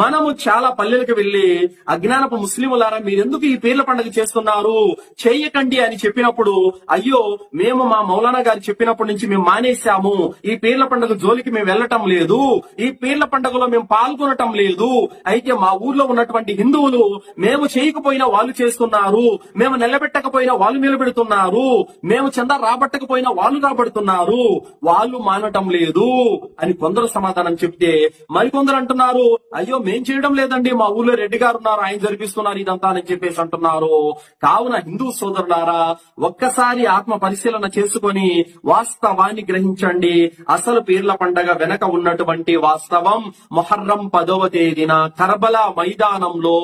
మనము చాలా పల్లెలకు వెళ్ళి అజ్ఞానపు ముస్లిములారా మీరెందుకు ఈ పీర్ల పండుగ చేస్తున్నారు? చేయకండి అని చెప్పినప్పుడు అయ్యో మేము మా మౌలానా గారు చెప్పినప్పటి నుంచి మేము మానేశాము. ఈ పీర్ల పండుగ జోలికి మేము వెళ్ళటం లేదు. ఈ పీర్ల పండుగలో మేము పాల్గొనటం లేదు. అయితే మా ఊర్లో ఉన్నటువంటి హిందువులు మేము చేయకపోయినా వాళ్ళు చేస్తున్నారు. మేము నిలబెట్టకపోయినా వాళ్ళు నిలబెడుతున్నారు. మేము చందా రాబట్టకపోయినా వాళ్ళు రాబడుతున్నారు. వాళ్ళు మానటం లేదు అని కొందరు సమాధానం చెప్తే మరికొందరు అంటున్నారు అయ్యో మేం చేయడం లేదండి. మా ఊర్లో రెడ్డి గారు ఉన్నారు ఆయన జరిపిస్తున్నారు ఇదంతా అని చెప్పేసి అంటున్నారు. కావున హిందూ సోదరులారా ఒక్కసారి ఆత్మ పరిశీలన చేసుకొని వాస్తవాన్ని గ్రహించండి. అసలు పీర్ల పండగ వెనక ఉన్నటువంటి వాస్తవం మొహర్రం పదవ తేదీన కర్బలా మైదానంలో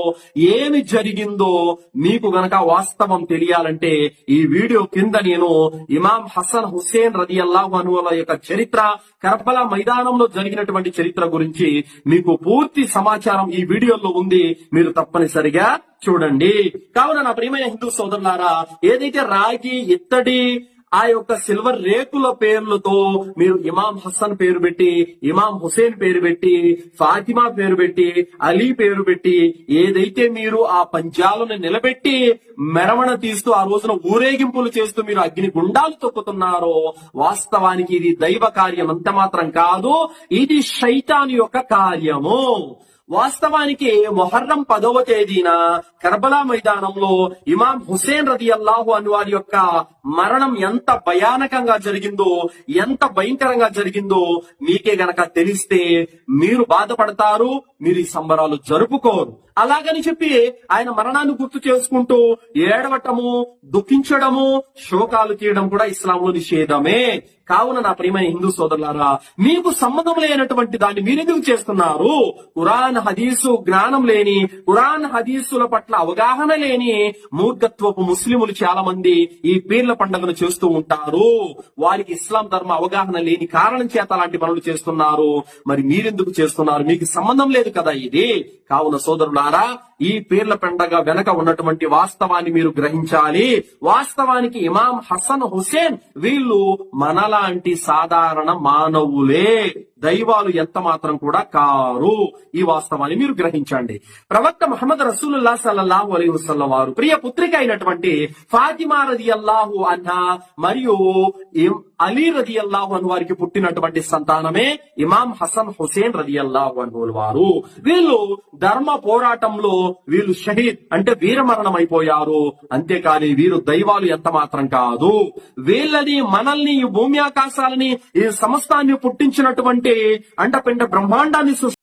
ఏమి జరిగిందో మీకు గనక వాస్తవం తెలియాలంటే ఈ వీడియో కింద నేను ఇమాం హసన్ హుస్సేన్ రది అల్లాహనుల యొక్క చరిత్ర కర్బలా మైదానంలో జరిగినటువంటి చరిత్ర గురించి మీకు పూర్తి సమాచారం ఈ వీడియోలో ఉంది మీరు తప్పనిసరిగా చూడండి. కావున నా ప్రియమైన హిందూ సోదరులారా ఏదైతే రాగి ఇత్తడి ఆ యొక్క సిల్వర్ రేకుల పేర్లతో మీరు ఇమాం హసన్ పేరు పెట్టి ఇమాం హుసేన్ పేరు పెట్టి ఫాతిమా పేరు పెట్టి అలీ పేరు పెట్టి ఏదైతే మీరు ఆ పంజాలను నిలబెట్టి మెరవణ తీస్తూ ఆ రోజున ఊరేగింపులు చేస్తూ మీరు అగ్ని గుండాలు తొక్కుతున్నారో వాస్తవానికి ఇది దైవ కార్యం అంత మాత్రం కాదు ఇది శైతాన్ యొక్క కార్యము. వాస్తవానికి మొహర్రం పదవ తేదీన కర్బలా మైదానంలో ఇమాం హుసేన్ రది అల్లాహు అని వారి యొక్క మరణం ఎంత భయానకంగా జరిగిందో ఎంత భయంకరంగా జరిగిందో మీకే గనక తెలిస్తే మీరు బాధపడతారు మీరు ఈ సంబరాలు జరుపుకోరు. అలాగని చెప్పి ఆయన మరణాన్ని గుర్తు చేసుకుంటూ ఏడవటము దుఃఖించడము శోకాలు తీయడం కూడా ఇస్లాంలో నిషేధమే. కావున నా ప్రియమైన హిందూ సోదరులారా మీకు సంబంధం లేనటువంటి దాన్ని మీరెందుకు చేస్తున్నారు? కురాన్ హదీసు జ్ఞానం లేని కురాన్ హదీసుల పట్ల అవగాహన లేని మూర్ఖత్వపు ముస్లిములు చాలా మంది ఈ పీర్ల పండుగను చేస్తూ ఉంటారు. వారికి ఇస్లాం ధర్మ అవగాహన లేని కారణం చేత అలాంటి పనులు చేస్తున్నారు. మరి మీరెందుకు చేస్తున్నారు? మీకు సంబంధం లేదు కదా ఇది. కావున సోదరులారా ఈ పీర్ల పండగ వెనక ఉన్నటువంటి వాస్తవాన్ని మీరు గ్రహించాలి. వాస్తవానికి ఇమాం హసన్ హుసేన్ వీళ్ళు మనలాంటి సాధారణ మానవులే. దైవాలు ఎంత మాత్రం కూడా కారు ఈ వాస్తవాన్ని మీరు గ్రహించండి. ప్రవక్త మహమ్మద్ రసూలుల్లా సల్లాహు అలీ వసల్లం వారు ప్రియ పుత్రిక అయినటువంటి ఫాతిమా రది అల్లాహు అన్నా మరియు అలీ రది అల్లాహు అన్ వారికి పుట్టినటువంటి సంతానమే ఇమాం హసన్ హుసేన్ రది అల్లాహు అను వారు. వీళ్ళు ధర్మ పోరాటంలో వీళ్ళు షహీద్ అంటే వీరమరణం అయిపోయారు అంతేకాని వీరు దైవాలు ఎంత మాత్రం కాదు. వీళ్ళని మనల్ని ఈ భూమి ఆకాశాలని ఈ సమస్తాన్ని పుట్టించినటువంటి అండపిండ బ్రహ్మాండాన్ని సృష్టి